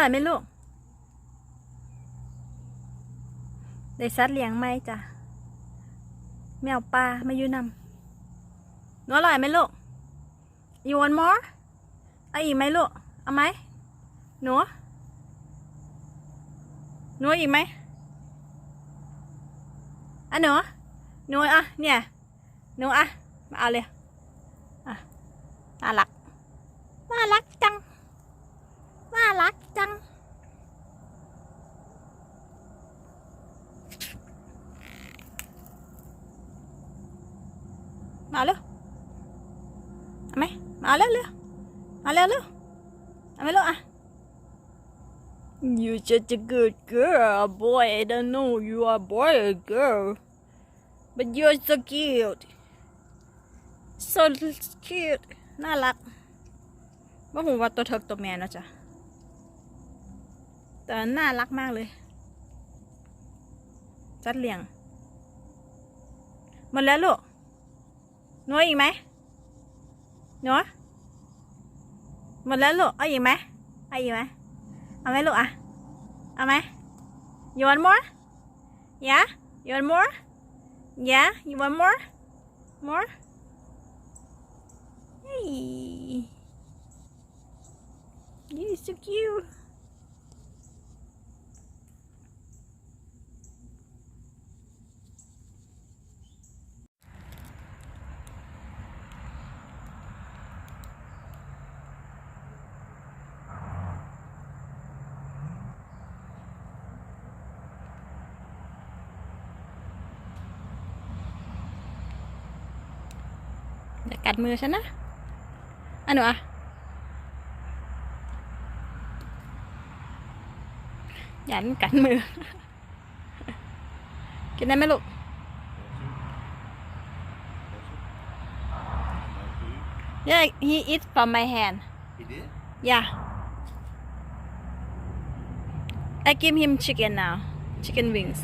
ร่อยไหมลูก ได้สัตว์เลี้ยงไหมจ้ะแมวป่ามาอยู่นำหนูอร่อยไหมลูก you want more เอาอีกไหมลูก เอาไหมหนูหนูอาอีกไหมอะหนูหนูอะเนี่ยหนูอะมาเอาเลยอะน่ารักน่ารักจัง น่ารักจัง มาเร็วเอาไหมมาเร็วเร็วมาเร็วเร็วเอาไหมลูกอะ You such a good girl, boy. I don't know you are boy or girl, but you're so cute. So cute. น่ารักว่าผมว่าตัวเถิกตัวแม่นะจ๊ะแต่น่ารักมากเลย จัดเลี้ยงหมดแล้วลูก หนูเอาอีกไหมหนูหมดแล้วลูกเอาอีกไหมเอาอีกไหมเอาไหมลูกอะเอาไหม you want more yeah you want more yeah you want more more hey you so cute อย่ากัดมือฉันนะอันหนูอะอย่ามันกัดมือ กินได้ไหมลูก Yeah he eat from my hand He did? Yeah I give him chicken now chicken wings